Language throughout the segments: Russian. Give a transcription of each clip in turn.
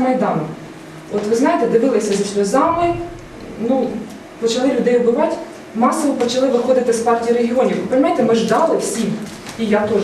за Майданом. От ви знаєте, дивилися зі сльозами, ну, почали людей вбивати, масово почали виходити з партії регіонів. Ви розумієте, ми ждали всі, і я теж,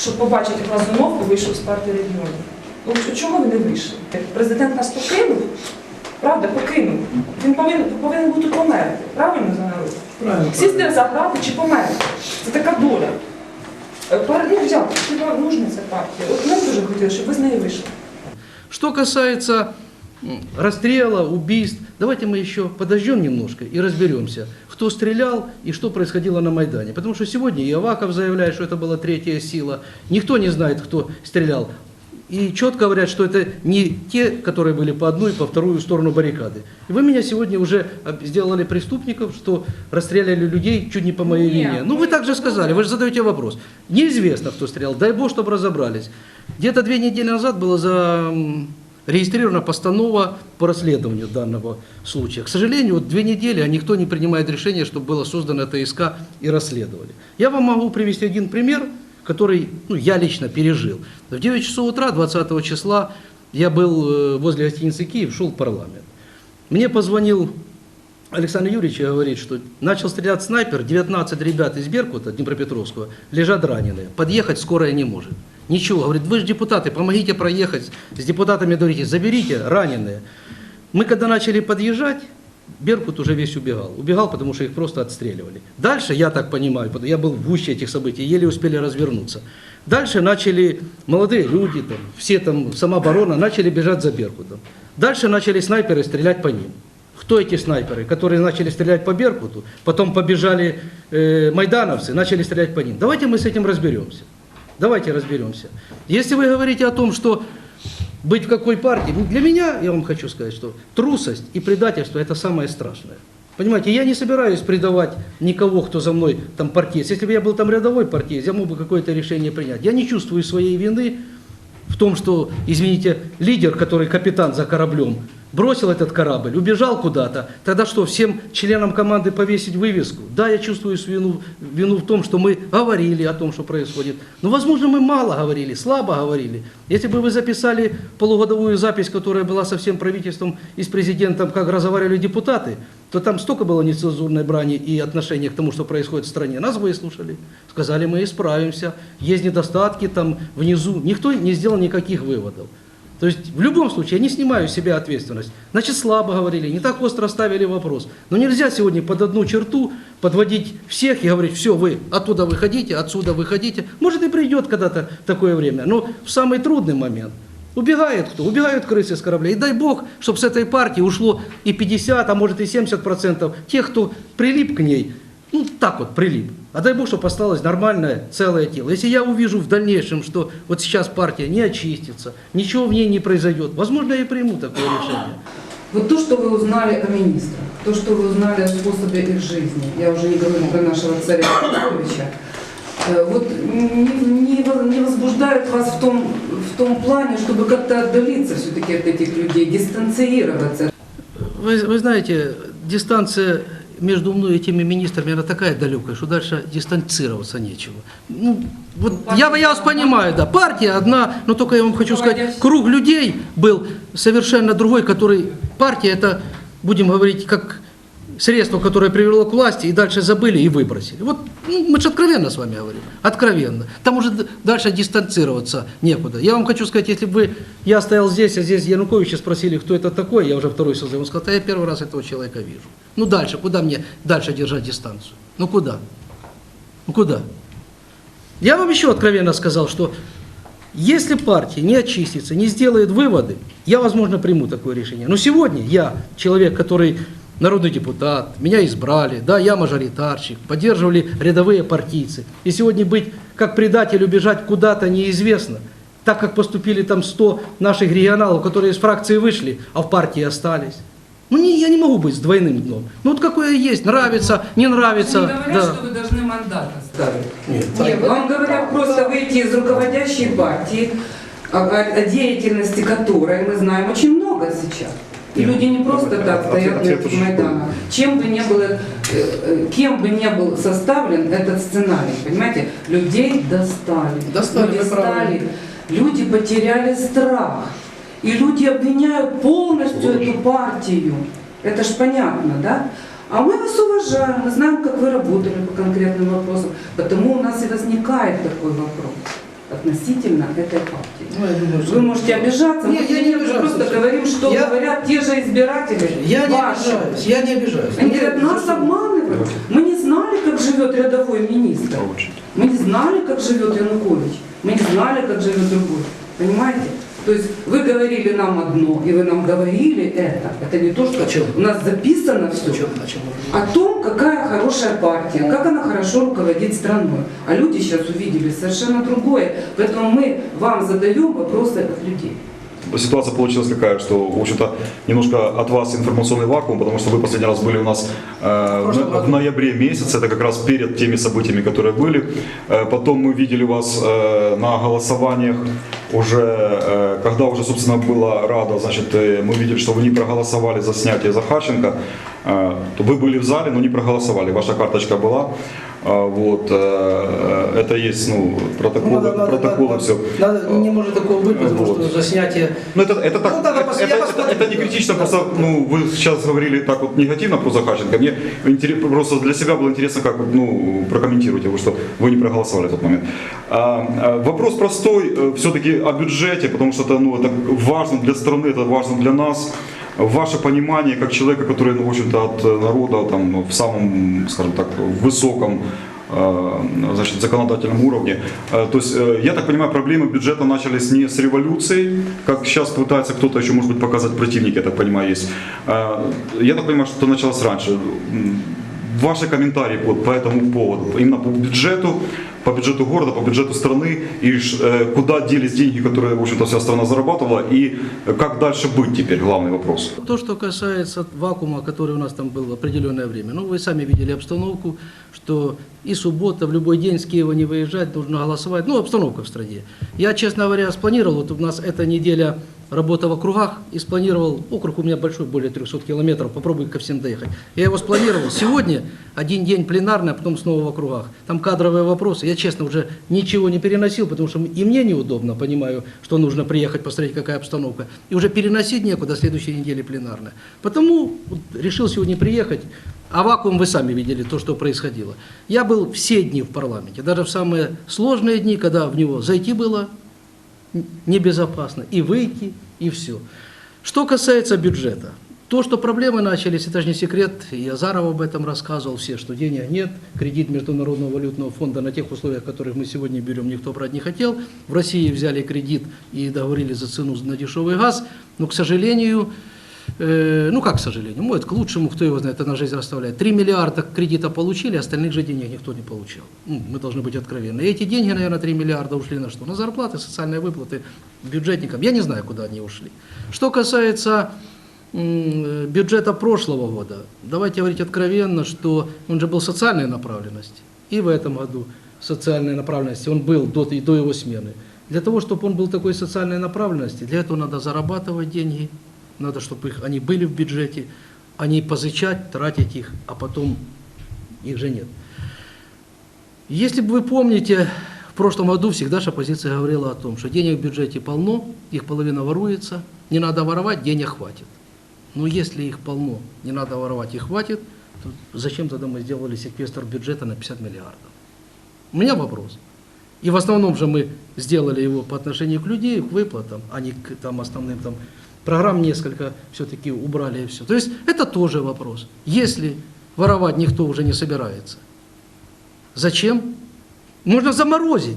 щоб побачити Глазунов вийшов з партії регіонів. Ну, чому ви не вийшли? Президент нас покинув, правда, покинув. Він повинен, повинен був тут померти. Правильно за народ? Правильно. Сісти заграти чи померти. Це така доля. Е, пар- Ну, як, хіба нужна ця партія? От ми дуже хотіли, щоб ви з неї вийшли. Что касается расстрела, убийств, давайте мы еще подождем немножко и разберемся, кто стрелял и что происходило на Майдане. Потому что сегодня и Аваков заявляет, что это была третья сила. Никто не знает, кто стрелял. И четко говорят, что это не те, которые были по одну и по вторую сторону баррикады. И вы меня сегодня уже сделали преступников, что расстреляли людей чуть не по моей Нет, вине. Ну, вы так же сказали, вы же задаете вопрос. Неизвестно, кто стрелял. Дай бог, чтобы разобрались. Где-то две недели назад была зарегистрирована постанова по расследованию данного случая. К сожалению, вот две недели, а никто не принимает решение, чтобы было создано ТСК и расследовали. Я вам могу привести один пример, который ну, я лично пережил. В 9 часов утра 20 числа я был э, возле гостиницы «Киев», шел в парламент. Мне позвонил Александр Юрьевич и говорит, что начал стрелять снайпер, 19 ребят из Беркута, Днепропетровского, лежат раненые. Подъехать скорая не может. Ничего, говорит, вы же депутаты, помогите проехать. С депутатами говорите, заберите раненые. Мы когда начали подъезжать, Беркут уже весь убегал. Убегал, потому что их просто отстреливали. Дальше, я так понимаю, я был в гуще этих событий, еле успели развернуться. Дальше начали молодые люди, там, все там, самооборона, начали бежать за Беркутом. Дальше начали снайперы стрелять по ним. Кто эти снайперы, которые начали стрелять по Беркуту, потом побежали э, майдановцы, начали стрелять по ним? Давайте мы с этим разберемся. Давайте разберемся. Если вы говорите о том, что быть в какой партии, ну, для меня, я вам хочу сказать, что трусость и предательство – это самое страшное. Понимаете, я не собираюсь предавать никого, кто за мной там партиец. Если бы я был там рядовой партиец, я мог бы какое-то решение принять. Я не чувствую своей вины в том, что, извините, лидер, который капитан за кораблем, бросил этот корабль, убежал куда-то, тогда что, всем членам команды повесить вывеску? Да, я чувствую вину, вину в том, что мы говорили о том, что происходит. Но, возможно, мы мало говорили, слабо говорили. Если бы вы записали полугодовую запись, которая была со всем правительством и с президентом, как разговаривали депутаты, то там столько было нецензурной брани и отношения к тому, что происходит в стране. Нас выслушали, сказали, мы исправимся, есть недостатки там внизу. Никто не сделал никаких выводов. То есть в любом случае я не снимаю с себя ответственность. Значит, слабо говорили, не так остро ставили вопрос. Но нельзя сегодня под одну черту подводить всех и говорить, все, вы оттуда выходите, отсюда выходите. Может и придет когда-то такое время, но в самый трудный момент. Убегает кто? Убегают крысы с корабля. И дай бог, чтобы с этой партии ушло и 50, а может и 70 процентов тех, кто прилип к ней. Ну, так вот, прилип. А дай бог, чтобы осталось нормальное, целое тело. Если я увижу в дальнейшем, что вот сейчас партия не очистится, ничего в ней не произойдет, возможно, я и приму такое решение. Вот то, что вы узнали о министрах, то, что вы узнали о способе их жизни, я уже не говорю про нашего царя Петровича, э, вот не, не не возбуждает вас в том, в том плане, чтобы как-то отдалиться все-таки от этих людей, дистанцироваться? Вы, вы знаете, дистанция между мной и этими министрами, она такая далекая, что дальше дистанцироваться нечего. Ну, вот я, я вас понимаю, да, партия одна, но только я вам хочу сказать, круг людей был совершенно другой, который, партия это, будем говорить, как средство, которое привело к власти, и дальше забыли и выбросили. Вот ну, мы же откровенно с вами говорим, откровенно. Там уже дальше дистанцироваться некуда. Я вам хочу сказать, если бы я стоял здесь, а здесь Януковича спросили, кто это такой, я уже второй созыв, он сказал, да я первый раз этого человека вижу. Ну дальше, куда мне дальше держать дистанцию? Ну куда? Ну куда? Я вам еще откровенно сказал, что если партия не очистится, не сделает выводы, я, возможно, приму такое решение. Но сегодня я, человек, который народный депутат, меня избрали, да, я мажоритарщик, поддерживали рядовые партийцы. И сегодня быть как предателю бежать куда-то неизвестно, так как поступили там 100 наших регионалов, которые из фракции вышли, а в партии остались. Ну, не, я не могу быть с двойным дном. Ну, вот какое есть, нравится, не нравится. Не говорят, да. что вы должны мандат оставить. Нет, Нет, вам говорят просто выйти из руководящей партии, о деятельности которой мы знаем очень много сейчас. И люди не просто так стоят на этих Майданах. Чем бы ни было, э, кем бы ни был составлен этот сценарий, понимаете, людей достали. Достали, люди стали, люди потеряли страх. И люди обвиняют полностью эту партию. Это ж понятно, да? А мы вас уважаем, мы знаем, как вы работали по конкретным вопросам. Потому у нас и возникает такой вопрос относительно этой. Ну, я думаю, что- Вы можете обижаться, Не, мы я не просто обижаюсь. говорим, что Я- говорят те же избиратели Я не ваши. обижаюсь, я не обижаюсь. Они говорят, нас обманывают. Мы не знали, как живет рядовой министр. Мы не знали, как живет Янукович. Мы не знали, как живет другой. Понимаете? То есть вы говорили нам одно, и вы нам говорили это. Это не то, что О чем? у нас записано все. О чем- о чем О том, какая хорошая партия, как она хорошо руководит страной. А люди сейчас увидели совершенно другое. Поэтому мы вам задаем вопросы от людей. Ситуация получилась какая, что, в общем-то, немножко от вас информационный вакуум, потому что вы последний раз были у нас э, в, в ноябре месяце, это как раз перед теми событиями, которые были. Э, потом мы видели вас э, на голосованиях уже, э, когда уже, собственно, была Рада, значит, э, мы видели, что вы не проголосовали за снятие Захарченко, э, то вы были в зале, но не проголосовали, ваша карточка была. Э, вот, э, это есть, ну, протоколы, Надо- надо- протоколы, надо- все. надо- не может такого быть, потому Вот. что за снятие Ну это, это так, Ну, надо это, это- посмотрю. это не критично, просто ну, вы сейчас говорили так вот негативно про Захарченко. Мне интерес- просто для себя было интересно, как ну, прокомментируете вы, что вы не проголосовали в тот момент. А, а, вопрос простой, все-таки о бюджете, потому что это, ну, это важно для страны, это важно для нас. Ваше понимание как человека, который, ну, в общем-то, от э, народа там, в самом, скажем так, высоком э, значит, законодательном уровне. Э, То есть, я так понимаю, проблемы бюджета начались не с революцией, как сейчас пытается кто-то еще, может быть, показать противник, я так понимаю, есть. Я так понимаю, что началось раньше. Ваши комментарии вот по этому поводу, именно по бюджету, по бюджету города, по бюджету страны, и э, куда делись деньги, которые, в общем-то, вся страна зарабатывала, и как дальше быть теперь, главный вопрос. То, что касается вакуума, который у нас там был определенное время. Ну, вы сами видели обстановку, что и суббота, в любой день с Киева не выезжать, нужно голосовать. Ну, обстановка в стране. Я, честно говоря, спланировал, вот у нас эта неделя работа в округах, и спланировал, округ у меня большой, более 300 километров, попробуй ко всем доехать. Я его спланировал. Сегодня один день пленарный, а потом снова в округах. Там кадровые вопросы. Я, честно, уже ничего не переносил, потому что и мне неудобно, понимаю, что нужно приехать, посмотреть, какая обстановка. И уже переносить некуда, следующей неделе пленарная. Потому решил сегодня приехать, а вакуум вы сами видели, то, что происходило. Я был все дни в парламенте, даже в самые сложные дни, когда в него зайти было небезопасно, и выйти, и все. Что касается бюджета, то, что проблемы начались, это же не секрет, и Азаров об этом рассказывал все, что денег нет, кредит Международного валютного фонда на тех условиях, которых мы сегодня берем, никто брать не хотел. В России взяли кредит и договорились за цену на дешевый газ, но, к сожалению, Э, ну как, к сожалению, может, к лучшему, кто его знает, это на жизнь расставляет. 3 миллиарда кредита получили, остальных же денег никто не получал. Ну, мы должны быть откровенны. И эти деньги, наверное, 3 миллиарда ушли на что? На зарплаты, социальные выплаты бюджетникам. Я не знаю, куда они ушли. Что касается м, бюджета прошлого года, давайте говорить откровенно, что он же был социальной направленности. И в этом году социальной направленности он был до, и до его смены. Для того, чтобы он был такой социальной направленности, для этого надо зарабатывать деньги, надо, чтобы их, они были в бюджете, а позычать, тратить их, а потом их же нет. Если бы вы помните, в прошлом году всегда же оппозиция говорила о том, что денег в бюджете полно, их половина воруется, не надо воровать, денег хватит. Но если их полно, не надо воровать, их хватит, то зачем тогда мы сделали секвестр бюджета на 50 миллиардов? У меня вопрос. И в основном же мы сделали его по отношению к людей, к выплатам, а не к там, основным там, программ несколько все-таки убрали и все. То есть это тоже вопрос. Если воровать никто уже не собирается, зачем? Можно заморозить.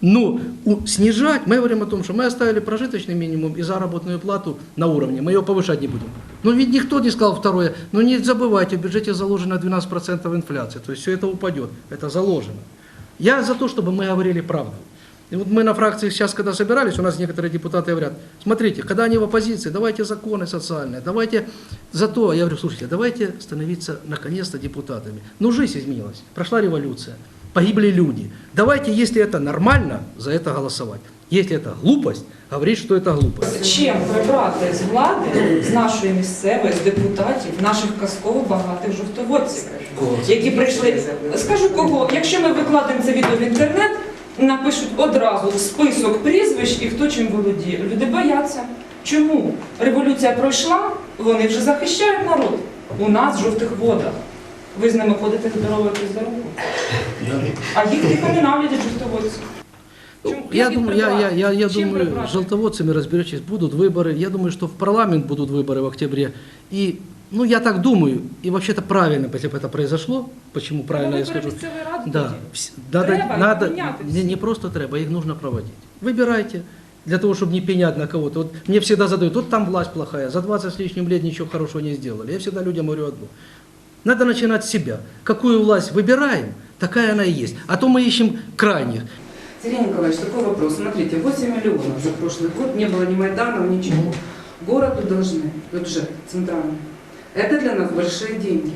Но снижать, мы говорим о том, что мы оставили прожиточный минимум и заработную плату на уровне, мы ее повышать не будем. Но ведь никто не сказал второе, но не забывайте, в бюджете заложено 12% инфляции, то есть все это упадет, это заложено. Я за то, чтобы мы говорили правду. И вот мы на фракции сейчас, когда собирались, у нас некоторые депутаты говорят, смотрите, когда они в оппозиции, давайте законы социальные, давайте за то, я говорю, слушайте, давайте становиться наконец-то депутатами. Ну, жизнь изменилась, прошла революция, погибли люди. Давайте, если это нормально, за это голосовать. Если это глупость, говорить, что это глупость. Чим прибрати з влади, з нашої місцевої, з депутатів, наших казково багатих жовтоводців, які прийшли. Скажу кого, якщо ми викладемо це відео в інтернет, напишуть одразу список прізвищ і хто чим володіє. Люди бояться, Чому? Революція пройшла, вони вже захищають народ. У нас в жовтих водах. Ви з ними ходите здоровити здорово. А їх тихо ненавидять жовтоводці. Чому? Я Як їх думаю, я, я, я, я Чим думаю, прибрати? с желтоводцами разберетесь, будут выборы. Я думаю, что в парламент будут выборы в октябре. И, ну, я так думаю, и вообще-то правильно, если бы это произошло, почему правильно Ну, я вибори скажу. місцевої ради Да, тоді. вс- надо, Треба надо, поміняти не, всі. не просто треба, их нужно проводить. Выбирайте, для того, чтобы не пенять на кого-то. Вот мне всегда задают, вот там власть плохая, за 20 с лишним лет ничего хорошего не сделали. Я всегда людям говорю одно. Надо начинать с себя. Какую власть выбираем, такая она и есть. А то мы ищем крайних. Сергей Николаевич, такой вопрос. Смотрите, 8 миллионов за прошлый год, не было ни Майданов, ничего. Городу должны, бюджет центральный. Это для нас большие деньги.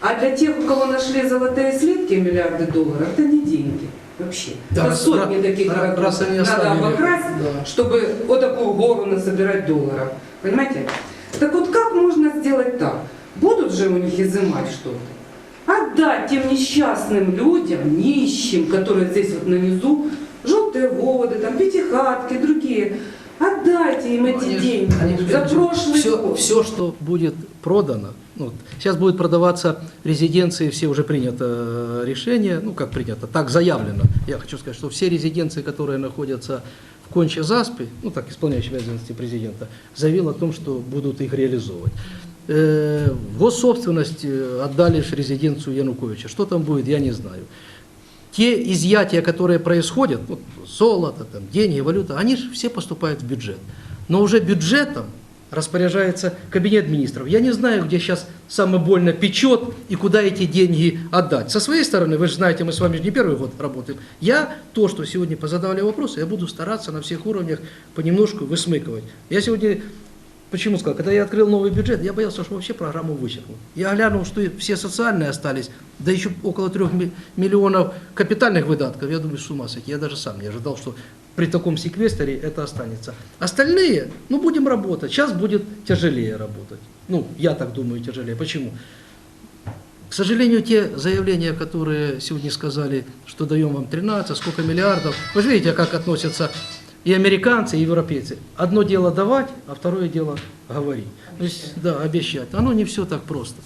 А для тех, у кого нашли золотые слитки, миллиарды долларов, это не деньги вообще. Да, это сотни раз- таких городов раз они надо обокрасть, да. чтобы вот такую гору насобирать долларов. Понимаете? Так вот как можно сделать так? Будут же у них изымать что-то. Отдать тем несчастным людям, нищим, которые здесь вот на низу, желтые воды, там, пятихатки, другие. Отдайте им эти деньги за прошлый все, год. все, что будет продано, ну, сейчас будет продаваться резиденции, все уже принято э, решение, ну как принято, так заявлено. Я хочу сказать, что все резиденции, которые находятся в конче заспе, ну так исполняющий обязанности президента, заявил о том, что будут их реализовывать. Э, госсобственность э, отдали резиденцию Януковича. Что там будет, я не знаю те изъятия, которые происходят, вот, золото, там, деньги, валюта, они же все поступают в бюджет. Но уже бюджетом распоряжается кабинет министров. Я не знаю, где сейчас самое больно печет и куда эти деньги отдать. Со своей стороны, вы же знаете, мы с вами не первый год работаем. Я то, что сегодня позадавали вопросы, я буду стараться на всех уровнях понемножку высмыкивать. Я сегодня Почему сказал? Когда я открыл новый бюджет, я боялся, что вообще программу вычеркнут. Я глянул, что все социальные остались, да еще около трех ми- миллионов капитальных выдатков. Я думаю, с ума сойти. Я даже сам не ожидал, что при таком секвестере это останется. Остальные, ну, будем работать. Сейчас будет тяжелее работать. Ну, я так думаю, тяжелее. Почему? К сожалению, те заявления, которые сегодня сказали, что даем вам 13, сколько миллиардов, вы же видите, как относятся и американцы, и европейцы. Одно дело давать, а второе дело говорить. То есть, да, обещать. Оно не все так просто.